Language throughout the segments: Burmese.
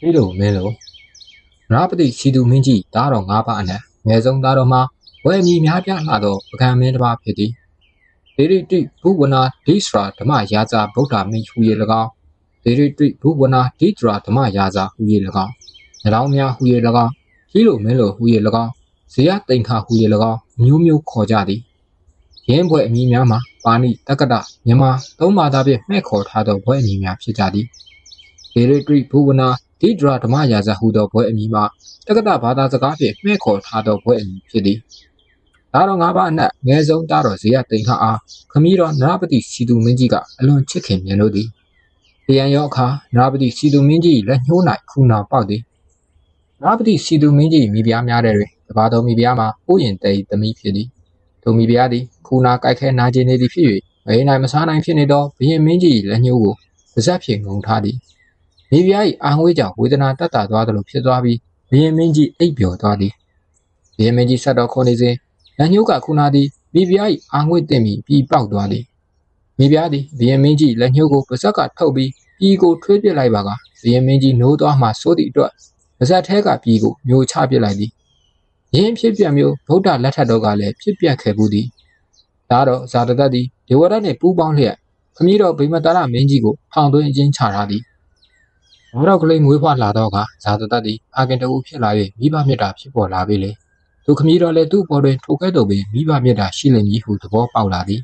ဟေးလို့မင်းလို့နရပတိစီသူမင်းကြီးသားတော်၅ပါးအနက်ငယ်ဆုံးသားတော်မှာဝယ်မီများပြားလာသောပကံမင်းတစ်ပါးဖြစ်သည်ဒေရိတိဘုဝနာဒိစရာဓမ္မယာဇာဗုဒ္ဓမင်းဟူ၍၎င်းဒေရိတိဘုဝနာဒိတရာဓမ္မယာဇာဟူ၍၎င်းနရောင်းများဟူ၍၎င်းဟီလိုမင်းလိုဟူ၍၎င်းဇေယတိန်ခါဟူ၍၎င်းမျိုးမျိုးခေါ်ကြသည်ရင်းဘွဲ့အမည်များမှာပါဏိတက္ကတမြန်မာသုံးဘာသာဖြင့်မှဲ့ခေါ်ထားသောဘွဲ့အမည်များဖြစ်ကြသည်ဒေရိတိဘုဝနာ ဒိတရာဓမ္မယာဇာဟူသောဘွဲ့အမည်မှာတက္ကတဘာသာစကားဖြင့်မှဲ့ခေါ်ထားသောဘွဲ့အမည်ဖြစ်သည်ဒါတော်၅ပါးအနက်ငယ်ဆုံးသားတော်ဇေယတိန်ခါအားခမည်းတော်နရပတိစီသူမင်းကြီးကအလွန်ချစ်ခင်မြင်လို့သည်။တရားရောအခါနရပတိစီသူမင်းကြီးလက်ညှိုး၌ခုနာပေါက်သည်။နရပတိစီသူမင်းကြီးမိဖုရားများတဲ့တွင်တပါတော်မိဖုရားမှာဥယျင်တေသမီးဖြစ်သည်။ထိုမိဖုရားသည်ခုနာကြိုက်ခဲနာကျင်နေသည်ဖြစ်၍မဟိနိုင်မစားနိုင်ဖြစ်နေသောဘုရင်မင်းကြီးလက်ညှိုးကိုပါဇက်ဖြင့်ငုံထားသည်။ မိဖုရား၏အာငွေးကြောင့်ဝေဒနာတက်တာသွားသလိုဖြစ်သွားပြီးဘုရင်မင်းကြီးအိပ်ပျော်သွားသည်။ဘုရင်မင်းကြီးဆက်တော်ခေါ်နေစဉ်လက်ညှိုးကခုနာသည်မိဖုရား၏အာငွေ့တင်ပြီးပြီးပေါက်သွားသည်မိဖုရားသည်ဘီယင်မင်းကြီးလက်ညှိုးကိုပါဇက်ကထုတ်ပြီးပြီးကိုထွေးပစ်လိုက်ပါကဘီယင်မင်းကြီးနိုးသွားမှစိုးသည့်အတွက်ပါဇက်ထဲကပြီးကိုမျိုးချပစ်လိုက်သည်ယင်းဖြစ်ပြမျိုးဗုဒ္ဓလက်ထက်တော်ကလည်းဖြစ်ပြခဲ့ဘူးသည်ဒါတော့ဇာတတတ်သည်ဒေဝရတ်နှင့်ပူးပေါင်းလျက်ခမည်းတော်ဗိမတရမင်းကြီးကိုထောင်သွင်းအချင်းချထားသည် ဘောတော်ကလေးမွေးဖွားလာတော့ကဇာတတတ်သည်အာကင်တအုပ်ဖြစ်လာ၍မိဘမြတ်တာဖြစ်ပေါ်လာပြီလေသူခမည်းတော်လည်းသူ့ဘော်တွင်ထိုကဲ့သို့ပင်မိဘမြတ်တာရှိလိမ့်မည်ဟုသဘောပေါက်လာသည်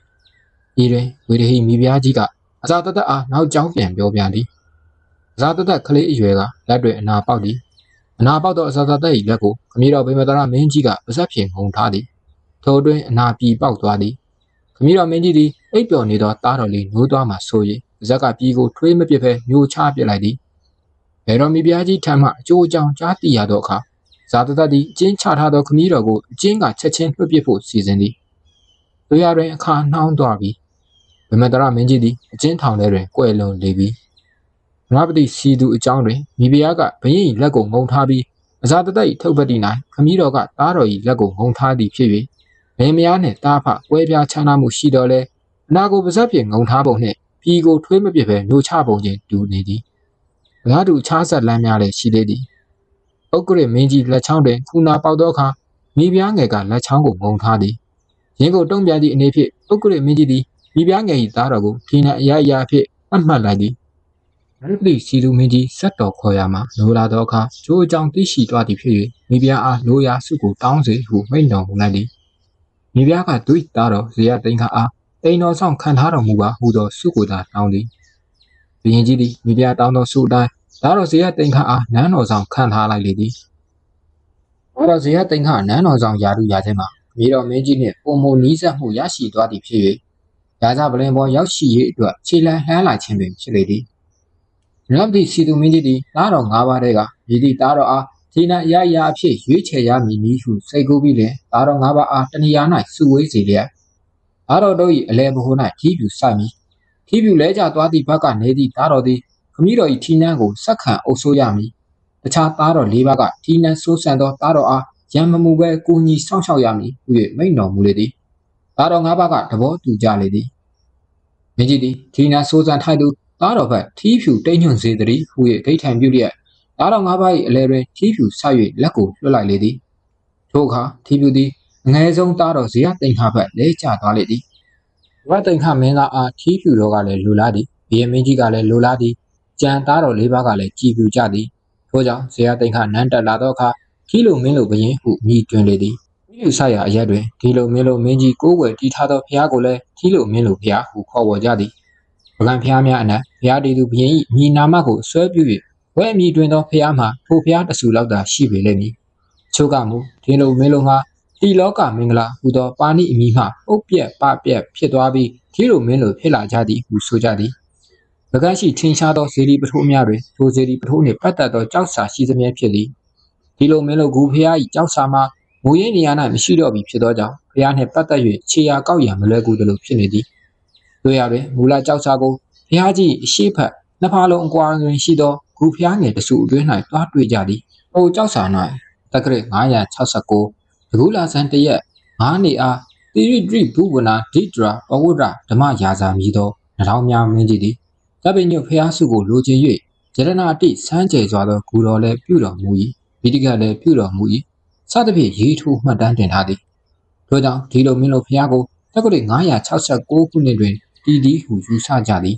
ဤတွင်ဝေရဟိမိဖုရားကြီးကအဇာတတအားနောက်ကျောင်းပြန်ပြောပြသည်အဇာတတကလေးအရွယ်ကလက်တွင်အနာပေါက်သည်အနာပေါက်သောအဇာတတ၏လက်ကိုခမည်းတော်ဗိမတရမင်းကြီးကပါဇက်ဖြင့်ငုံထားသည်ထိုအတွင်းအနာပြီပေါက်သွားသည်ခမည်းတော်မင်းကြီးသည်အိပ်ပျော်နေသောတားတော်လေးနိုးသွားမှဆို၍ပါဇက်ကပြီကိုထွေးမပစ်ဘဲမျိုးချပစ်လိုက်သည် ဘယ်တော်မိဖုရားကြီးထံမှအကျိုးအကြောင်းကြားသိရသောအခါဇာတတသည်အကျဉ်းချထားသောခမည်းတော်ကိုအကျဉ်းကချက်ချင်းလွှတ်ပစ်ဖို့စီစဉ်သည်တို့ရတွင်အခါနှောင်းသွားပြီးဗမတရမင်းကြီးသည်အကျဉ်းထောင်ထဲတွင်ကွယ်လွန်လေပြီမဟာပတိစီသူအကြောင်းတွင်မိဖုရားကဘရင်၏လက်ကိုငုံထားပြီးအဇာတတ၏ထုတ်ပတ်တီ၌ခမည်းတော်ကသားတော်၏လက်ကိုငုံထားသည်ဖြစ်၍မင်းမယားနှင့်တားဖကွဲပြားခြားနားမှုရှိတော်လဲအနာကိုပါဇက်ဖြင့်ငုံထားပုံနှင့်ပြည်ကိုထွေးမပစ်ဘဲမျိုးချပုံချင်းတူနေသည် အလားတူခြားဆက်လမ်းများလည်းရှိသေးသည်ဥက္ကရမင်းကြီးလက်ချောင်းတွင်ခုနာပေါက်သောအခါမိဖုရားငယ်ကလက်ချောင်းကိုငုံထားသည်ရင်းကိုတုံ့ပြန်သည့်အနေဖြင့်ဥက္ကရမင်းကြီးသည်မိဖုရားငယ်၏သားတော်ကိုဖြေနံအရာအရာဖြင့်အမှတ်လိုက်သည်နရပတိစီလူမင်းကြီးဆက်တော်ခေါ်ရမှာလိုလာသောအခါကျိုးအကြောင်းသိရှိသွားသည်ဖြစ်၍မိဖုရားအားလိုရာစုကိုတောင်းစေဟုမိန့်တော်မူလိုက်သည်မိဖုရားကသူ၏သားတော်ဇေယတိန်ခါအားတိန်တော်ဆောင်ခံထားတော်မူပါဟုသောစုကိုသာတောင်းသည်ဘုရင်ကြီးသည်မိဖုရားတောင်းသောစုအတိုင်း ဒါတော့ဇေယတိန်ခါအားနန်းတော်ဆောင်ခံထားလိုက်လေသည်ဒါတော့ဇေယတိန်ခါနန်းတော်ဆောင်ယာရုရာထဲမှာမြေတော်မင်းကြီးနှင့်ပုံမနီးစပ်မှုရရှိသွားသည်ဖြစ်၍ရာဇပလင်ပေါ်ရောက်ရှိရေးအတွက်ခြေလန်းလှမ်းလာခြင်းပင်ဖြစ်လေသည်။ရဗတိစီသူမင်းကြီးသည်သားတော်၅ပါးတည်းကမိသည့်သားတော်အားဒီနာအရာရာအဖြစ်ရွေးချယ်ရမည်နည်းဟုစိတ်ကူးပြီးလင်သားတော်၅ပါးအားတဏှာ၌စုဝေးစေလျက်သားတော်တို့၏အလဲဘဟု၌ထီးပြူစိုက်မည်ထီးပြူလဲကျသွားသည့်ဘက်ကနေသည့်သားတော်သည် ခမည်းတော်၏ထီးနှန်းကိုစက္ခံအုပ်ဆိုးရမည်တခြားသားတော်၄ပါးကထီးနှန်းဆိုးဆန်သောသားတော်အားရံမမှုပဲကိုညီစောင့်ရှောက်ရမည်ဟု၍မိန့်တော်မူလေသည်သားတော်၅ပါးကသဘောတူကြလေသည်မင်းကြီးသည်ထီနာစိုးစံထိုက်သူသားတော်ဘက်ထီးဖြူတိတ်ညွန့်စေသည်ဟူ၍ဒိဋ္ဌံပြုလျက်သားတော်၅ပါး၏အလဲတွင်ထီးဖြူဆ၍လက်ကိုလွှတ်လိုက်လေသည်ထိုအခါထီးဖြူသည်အငယ်ဆုံးသားတော်ဇေယတိန်ခဘက်လဲကျသွားလေသည်ဝတ်တိန်ခမင်းသားအားထီးဖြူတော်ကလည်းလူလာသည်ဘီယမင်းကြီးကလည်းလူလာသည် ကြံသားတော်လေးပါးကလည်းကြည်ပြူကြသည်ထို့ကြောင့်ဇေယတိန်ခနန်းတက်လာသောအခါခီလိုမင်းလိုဘရင်ဟုမြည်တွင်လေသည်မိလူဆရာအရက်တွင်ဒီလိုမင်းလိုမင်းကြီးကိုးကွယ်တည်ထားသောဘုရားကိုလည်းခီလိုမင်းလိုဘုရားဟုခေါ်ဝေါ်ကြသည်ပကံဘုရားများအနက်ဘုရားတည်သူဘုရင်၏ညီနာမကိုဆွဲပြု၍ဝဲအမိတွင်သောဘုရားမှာထိုဘုရားတဆူလောက်သာရှိပေလိမ့်မည်ချို့ကမူဒီလိုမင်းလိုမှာဒီလောကမင်္ဂလာဟူသောပါဏိအမိမှအုတ်ပြက်ပပြက်ဖြစ်သွားပြီးဒီလိုမင်းလိုဖြစ်လာကြသည်ဟုဆိုကြသည် ပကံရှိထင်ရှားသောဇေဒီပထိုးများတွင်ထိုဇေဒီပထိုးနှင့်ပတ်သက်သောကြောက်စာရှိသမျှဖြစ်သည်ဒီလိုမင်းလိုဂူဖျား၏ကြောက်စာမှာမူရင်းနေရာ၌မရှိတော့ပြီဖြစ်သောကြောင့်ဖျားနှင့်ပတ်သက်၍ခြေရာကောက်ရန်မလွယ်ကူသလိုဖြစ်နေသည်တို့ရတွင်မူလကြောက်စာကိုဖျားကြီးအရှိဖက်နှစ်ဖားလုံးအကွာတွင်ရှိသောဂူဖျားငယ်တစုအတွင်း၌တွားတွေ့ကြသည်။ဟိုကြောက်စာ၌တက္ကရာ969ဒဂူလာဆန်တရက်9နေအားတိရိဒိဘူဝနာဒိတရာပဝုဒ္ဒဓမ္မယာဇာမည်သောနှထောင်းများမင်းကြီးသည် တပ်ပိညုတ်ဖျားစုကိုလိုချင်၍ယရနာတိစမ်းကြဲစွာသောဂူတော်လည်းပြုတော်မူ၏မိတိကလည်းပြုတော်မူ၏စသဖြင့်ရေးထိုးမှတ်တမ်းတင်ထားသည်ထို့ကြောင့်ဒီလိုမင်းတို့ဖျားကိုတက္ကရာ969ခုနှစ်တွင်တည်တည်ဟုယူဆကြသည်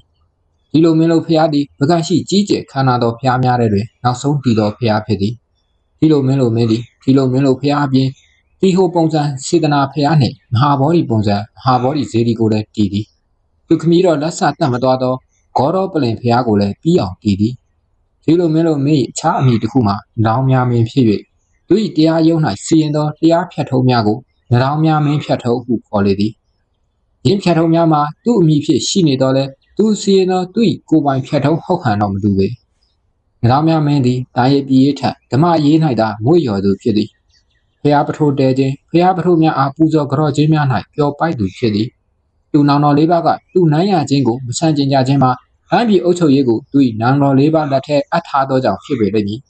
ဒီလိုမင်းတို့ဖျားသည်ပကံရှိကြီးကျယ်ခန္ဓာသောဖျားများတဲ့တွင်နောက်ဆုံးတည်သောဖျားဖြစ်သည်ဒီလိုမင်းတို့မင်းသည်ဒီလိုမင်းတို့ဖျားအပြင်ဒီဟိုပုံစံစေတနာဖျားနှင့်မဟာဗောဓိပုံစံမဟာဗောဓိဇေဒီကိုလည်းတည်သည်သူခမည်းတော်လက်ဆတတ်မတော်သော ဂေါရောပလင်ဖျားကိုလည်းပြီးအောင်တည်သည်ဒီလိုမင်းတို့မင်း၏အခြားအမိတစ်ခုမှာနောင်များမင်းဖြစ်၍သူ၏တရားရုံး၌စီရင်သောတရားဖြတ်ထုံးများကိုနောင်များမင်းဖြတ်ထုံးဟုခေါ်လေသည်ယင်းဖြတ်ထုံးများမှာသူ့အမိဖြစ်ရှိနေတော့လဲသူစီရင်သောသူ၏ကိုယ်ပိုင်ဖြတ်ထုံးဟုတ်ခံတော်မတူပေနောင်များမင်းသည်တာရည်ပြည်ထက်ဓမ္မရေး၌သာမွေ့လျော်သူဖြစ်သည်ဖျားပထိုးတဲခြင်းဖျားပထိုးများအားပူဇော်ကြော့ခြင်းများ၌ပျော်ပိုက်သူဖြစ်သည်သူနောင်တော်လေးပါးကသူနိုင်ရခြင်းကိုမဆန့်ကျင်ကြခြင်းမှာ ဟန်ပြည်အုပ်ချုပ်ရေးကိုသူ၏နောင်တော်လေးပါးလက်ထက်အပ်ထားသောကြောင့်ဖြစ်ပေလိမ့်မည်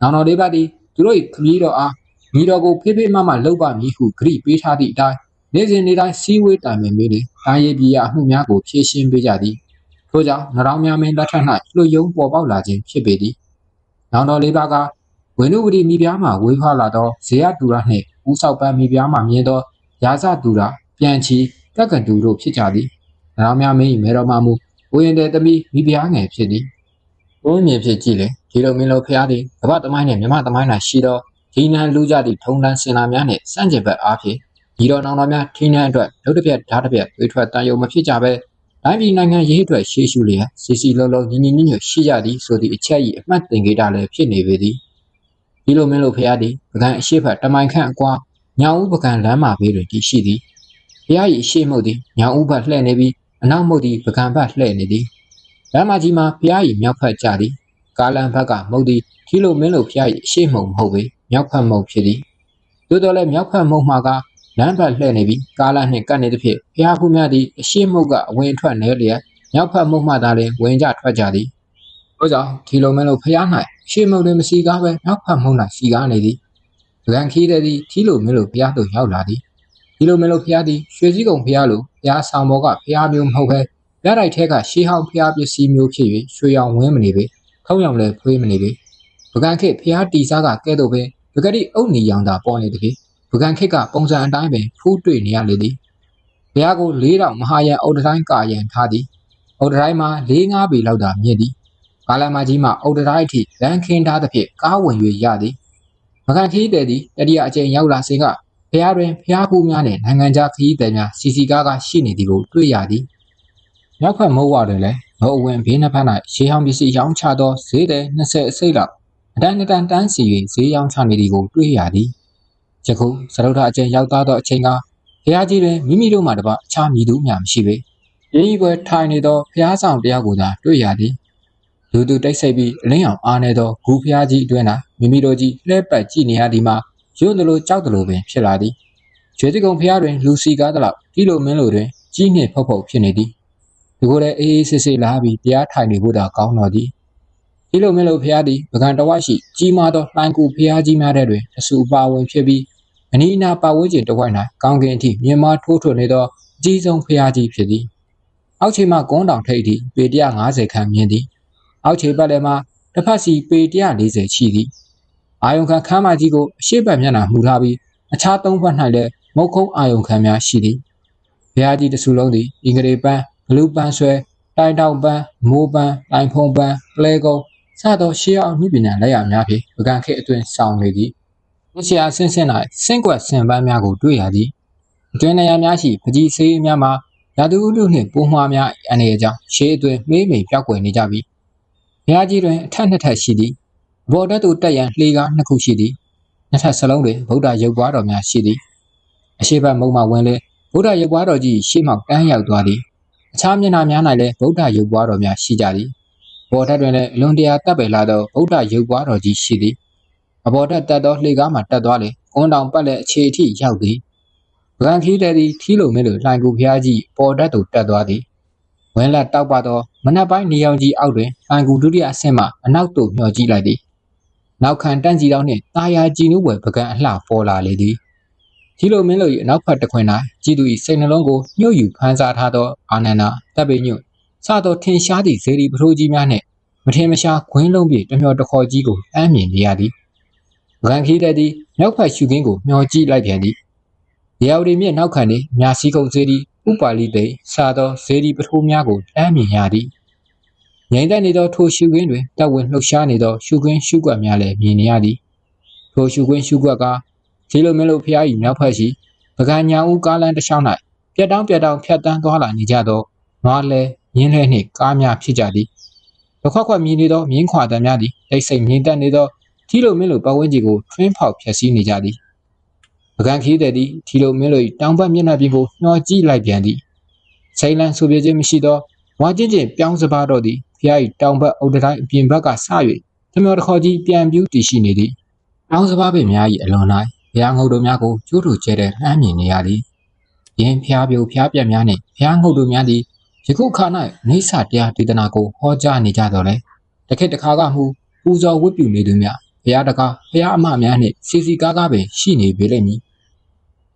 နောင်တော်လေးပါးသည်သူတို့၏ခမည်းတော်အားမိတော်ကိုဖေးဖေးမမလှုပ်ပါမည်ဟုဂရိပေးထားသည့်အတိုင်းနေ့စဉ်နေ့တိုင်းစီးဝေးတိုင်ပင်ပြီးတာရည်ပြည်အမှုများကိုဖြည့်ရှင်းပေးကြသည်ထို့ကြောင့်နရောင်များမင်းလက်ထက်၌လွှတ်ယုံပေါ်ပေါက်လာခြင်းဖြစ်ပေသည်နောင်တော်လေးပါးကဝိနုဝတိမိဖုရားမှဝေးဖွားလာသောဇေယတူရနှင့်ဦးဆောက်ပန်းမိဖုရားမှမြင်သောရာဇတူရပြန်ချီကက်ကတူတို့ဖြစ်ကြသည်နရောင်များမင်း၏မေတော်မှမူ ဝိရင်တဲ့သမီးမိဖုရားငယ်ဖြစ်သည်ဘုန်းမြင်ဖြစ်ကြည့်လေဒီလိုမင်းလိုဖုရားသည်ကမ္ဘာသမိုင်းနှင့်မြမသမိုင်း၌ရှိသောဒီနံလူကြသည့်ထုံတန်းစင်လာများနှင့်စန့်ကျင်ဘက်အားဖြင့်ဒီတော်နောင်တော်များထိနှံအတွက်ဒုတစ်ပြက်ဓာတ်တစ်ပြက်ဝေထွက်တန်ယုံမဖြစ်ကြဘဲတိုင်းပြည်နိုင်ငံရေးအတွက်ရှေးရှုလျက်စီစီလုံးလုံးညီညီညွတ်ညွတ်ရှိကြသည်ဆိုသည့်အချက်၏အမှတ်သင်္ကေတလည်းဖြစ်နေပေသည်ဒီလိုမင်းလိုဖရားသည်ပကံအရှိဖက်တမိုင်ခန့်အကွာညောင်ဦးပကံလမ်းမှာဘေးတွင်တည်ရှိသည်ဖရား၏အရှိမုတ်သည်ညောင်ဦးဘက်လှည့်နေပြီး အနောက်မုတ်သည်ပကံဘက်လှည့်နေသည်လမ်းမကြီးမှာဖရား၏မြောက်ဖက်ကြသည်ကားလမ်းဘက်ကမုတ်သည်ဒီလိုမင်းလိုဖရား၏အရှိမုတ်မဟုတ်ပေမြောက်ဖက်မုတ်ဖြစ်သည်သို့တော်လည်းမြောက်ဖက်မုတ်မှာကလမ်းဘက်လှည့်နေပြီးကားလမ်းနှင့်ကပ်နေသဖြင့်ဖျားဖူးများသည်အရှိမုတ်ကအဝင်ထွက်နေလျက်မြောက်ဖက်မုတ်မှသာလျှင်ဝင်ကြထွက်ကြသည်။ထို့ကြောင့်ဒီလိုမင်းတို့ဖျား၌ရှေ့မုတ်တွင်မစီကားပဲမြောက်ဖက်မုတ်၌စီကားနေသည်။ဒဂန်ခီးတဲ့သည်ထီလိုမင်းတို့ဖျားသို့ရောက်လာသည်။ဒီလိုမင်းတို့ဖျားသည်ရွှေစည်းကုံဖျားလို ဖျားဆောင်ဘောကဖျားမျိုးမဟုတ်ပဲပြတိုက်ထဲကရှေးဟောင်းဖျားပစ္စည်းမျိုးဖြစ်၍ရွှေရောင်ဝင်းမနေပေထုံးရောင်လည်းဖွေးမနေပေပကံခေဖျားတီစားကကဲ့သို့ပင်ပကတိအုတ်နီရောင်သာပေါ်နေသည်ပကံခေတ်ကပုံစံအတိုင်းပင်ဖူးတွေ့နေရလေသည်ဘုရားကို၄တောင်မဟာယံအုတ်တိုင်းကာယံထားသည်အုတ်တိုင်းမှာ၄၅ပေလောက်သာမြင့်သည်ကာလမကြီးမှာအုတ်တိုင်းအထိလမ်းခင်းထားသဖြင့်ကားဝင်၍ရသည်မကန်ခီးတဲ့သည်တတိယအကြိမ်ရောက်လာစဉ်က ဘုရားတွင်ဘုရားဖူးများနှင့်နိုင်ငံခြားခရီးသည်များစီစီကားကားရှိနေသည်ကိုတွေ့ရသည်ရောက်ဖက်မိုးဝတွင်လည်းမအဝင်ဘေးနှစ်ဖက်၌ရှေးဟောင်းပစ္စည်းရောင်းချသောဈေးသည်20အစိတ်လောက်အတန်းတန်းတန်းစီ၍ဈေးရောင်းချနေသည်ကိုတွေ့ရသည်ယခုသရုတ်ထအကျဉ်ရောက်သားသောအချိန်ကဘုရားကြီးတွင်မိမိတို့မှတပါအခြားမည်သူမျှမရှိပေ။ရေးကြီးပွဲထိုင်နေသောဘုရားဆောင်တရားကိုသာတွေ့ရသည်။လူသူတိတ်ဆိတ်ပြီးအလင်းအောင်အားနေသောဂူဘုရားကြီးအတွင်း၌မိမိတို့ကြီးလှဲ့ပတ်ကြည့်နေရသည်မှာ ယွန်းသလိုကြောက်သလိုပင်ဖြစ်လာသည်။ကျွေးတိကုံဘုရားတွင်လူစီကားသလောက်ဒီလိုမင်းလိုတွင်ကြီးနှင့်ဖုတ်ဖုတ်ဖြစ်နေသည်။ဒီကိုယ်လည်းအေးအေးဆေးဆေးလာပြီးတရားထိုင်နေဖို့သာကောင်းတော်သည်။ဒီလိုမင်းလိုဘုရားသည်ပကံတော်ဝရှိကြီးမားသောလှိုင်းကူဘုရားကြီးများတဲ့တွင်အဆူပါဝင်ဖြစ်ပြီးအနီးအနားပတ်ဝန်းကျင်တစ်ဝိုက်၌ကောင်းကင်အထိမြင်မထိုးထွနေသောအကြီးဆုံးဖျားကြီးဖြစ်သည်အောက်ခြေမှကုန်းတောင်ထိပ်ထိပေ150ခန့်မြင်သည်အောက်ခြေပတ်လည်းမှတစ်ဖက်စီပေ140ရှိသည် အာယုံခံခမ်းမကြီးကိုအရှိတ်မျက်နှာမှုထားပြီးအခြားသုံးဘက်၌လည်းမုတ်ခုံးအာယုံခံများရှိသည်ဘုရားကြီးတစ်စုလုံးသည်အင်္ဂရေပန်းဘလူးပန်းဆွဲတိုင်တောင်ပန်းမိုးပန်းတိုင်ဖုံပန်းပလဲကုန်းစသောရှေးအောင်မြပညာလက်ရာများဖြင့်ပကံခေအတွင်ဆောင်နေသည်မြစ်ရှာဆင်းဆင်း၌ဆင့်ကွက်ဆင်ပန်းများကိုတွေ့ရသည်အတွင်းနေရာများရှိပကြီးဆေးများမှာရာသူဥတုနှင့်ပိုးမွှားများအနေအကြောင်းရှေးအတွင်းမေးမိန်ပြောက်ွယ်နေကြပြီးဘုရားကြီးတွင်အထက်နှစ်ထပ်ရှိသည်အ ဘော်တက်သို့တက်ရန်လှေကားနှစ်ခုရှိသည်နှစ်ထပ်စလုံးတွင်ဗုဒ္ဓရုပ်ပွားတော်များရှိသည်အရှိတ်မုံမှဝင်လေဗုဒ္ဓရုပ်ပွားတော်ကြီးရှေ့မှတန်းရောက်သွားသည်အခြားမျက်နှာများ၌လည်းဗုဒ္ဓရုပ်ပွားတော်များရှိကြသည်ဘော်တက်တွင်လည်းအလွန်တရာတပ်ပယ်လာသောဗုဒ္ဓရုပ်ပွားတော်ကြီးရှိသည်အပေါ်တက်တက်သောလှေကားမှတက်သွားလေကွန်းတောင်ပတ်လက်အခြေအထိရောက်သည်ဗကန်ခီးတဲ့သည်ထီးလိုမဲလိုလှိုင်ကူဖျားကြီးပေါ်တက်သို့တက်သွားသည်ဝင်းလက်တောက်ပသောမနက်ပိုင်းနေရောင်ကြီးအောက်တွင်လှိုင်ကူဒုတိယအဆင့်မှအနောက်သို့မျှော်ကြည့်လိုက်သည် နောက်ခံတန့်ကြီးတော်နှင့်တာယာကြည်နုပွဲပကံအလှပေါ်လာလေသည်ဒီလိုမင်းတို့၏အနောက်ဖက်တစ်ခွင်၌ကြည်သူ၏စိတ်နှလုံးကိုညှို့ယူဖန်ဆာထားသောအာနန္ဒတပ်ပိညွတ်စသောထင်ရှားသည့်ဇေဒီပထိုးကြီးများနှင့်မထင်မရှားခွင်းလုံးပြေတစ်မျောတစ်ခေါ်ကြီးကိုအမ်းမြင်နေရသည်ပကံခီးတဲ့သည်မြောက်ဖက်ရှုခင်းကိုမျောကြည့်လိုက်ပြန်သည်ရာဝတီမြင့်နောက်ခံနေမြာစီကုံစေဒီဥပါလိသိစားသောဇေဒီပထိုးများကိုအမ်းမြင်ရသည် ငိမ့်သက်နေသောထိုရှုခင်းတွင်တပ်ဝင်လှုပ်ရှားနေသောရှုခင်းရှုကွက်များလည်းမြင်နေရသည်ထိုရှုခင်းရှုကွက်ကဇီလိုမင်းတို့ဖျား၏မြောက်ဖက်ရှိပကံညာဦးကားလန်းတစ်လျှောက်၌ပြက်တောင်းပြက်တောင်းဖြတ်တန်းသွားလာနေကြသောနွားလဲရင်းလဲနှင့်ကားများဖြစ်ကြသည်တခွက်ခွက်မြည်နေသောမြင်းခွာတံများသည်တိတ်ဆိတ်မြင်တက်နေသောထီလိုမင်းလိုပတ်ဝန်းကျင်ကိုထွင်းဖောက်ဖျက်ဆီးနေကြသည်ပကံခီးတဲ့သည်ထီလိုမင်းလို၏တောင်ဘက်မျက်နှာပြင်ကိုမျှောကြည့်လိုက်ပြန်သည်ချိန်လန်းဆိုပြခြင်းမရှိသော ဝါချင်းချင်းပြောင်းစပါတော့သည်ဖျား၏တောင်ဘက်အုတ်တိုင်းအပြင်ဘက်ကဆ၍သမျောတစ်ခေါ်ကြီးပြန်ပြူးတည်ရှိနေသည်တောင်စပါပင်များ၏အလွန်၌ဘုရားငုတ်တို့များကိုကျိုးထူကျဲတဲ့နှမ်းမြင်နေရသည်ယင်းဖျားပြိုဖျားပြက်များနှင့်ဘုရားငုတ်တို့များသည်ယခုခါ၌နေဆတရားဒေသနာကိုဟောကြားနေကြတော်လဲတခက်တခါကမှုပူဇော်ဝတ်ပြုနေသူများဘုရားတကားဘုရားအမများနှင့်စီစီကားကားပင်ရှိနေပေလိမ့်မည်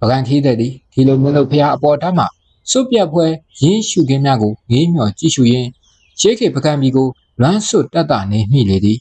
ပကံခီးတဲ့သည်ဒီလိုမျိုးလို့ဘုရားအပေါ်တမ်းမှ စွတ်ပြတ်ဖွဲရင်းရှုခင်းများကိုငေးမြော်ကြည့်ရှုရင်းရှေးခေပကံမီကိုလွမ်းဆွတ်တက်တာနေမိလေသည်